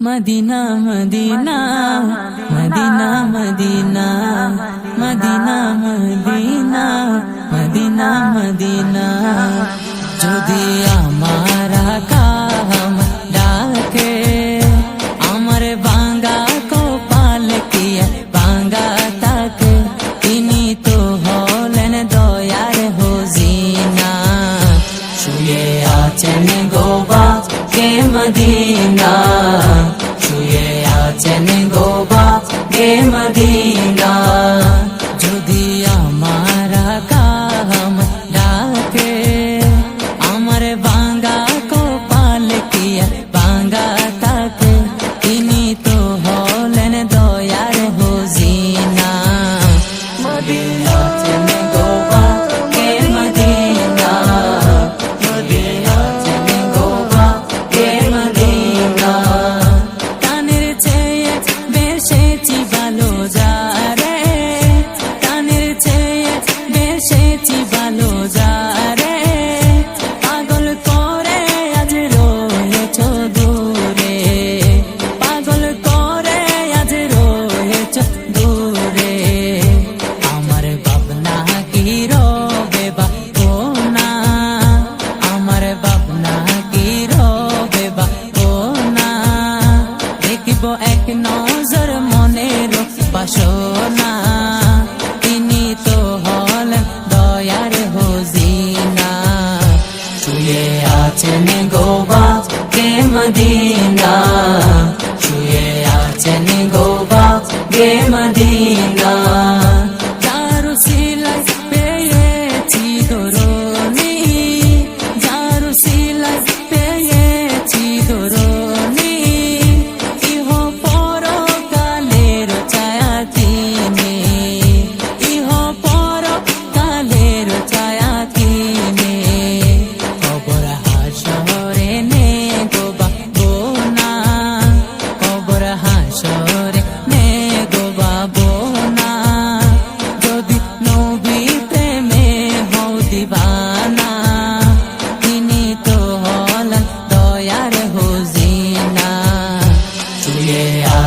Medina Medina Medina Medina Medina Medina Medina Medina. যদি আমার কাম ডাকে, আমার বাঙ্গা কপাল কিয়া বাঙ্গা তাকে, তিনি তো হলেন দয়ার হোজিনা শুয়ে আছেন গোবা কে মদিনা। মদিনা শুয়ে আছেন গোবা গে মদিনা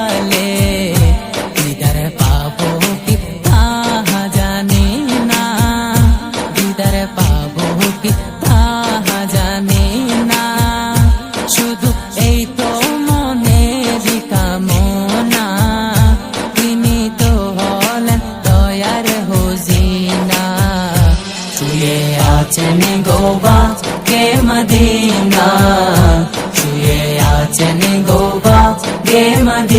কি বালে দিদার পাবো কি তাহা জানি না দিদার পাবো কি তাহা জানি না শুধু এই তো মনে কামনা তিনি তো হলেন দয়ার হোজিনা শুয়ে আছেন গোবা কে মদিনা শুয়ে গোবা কে মদিনা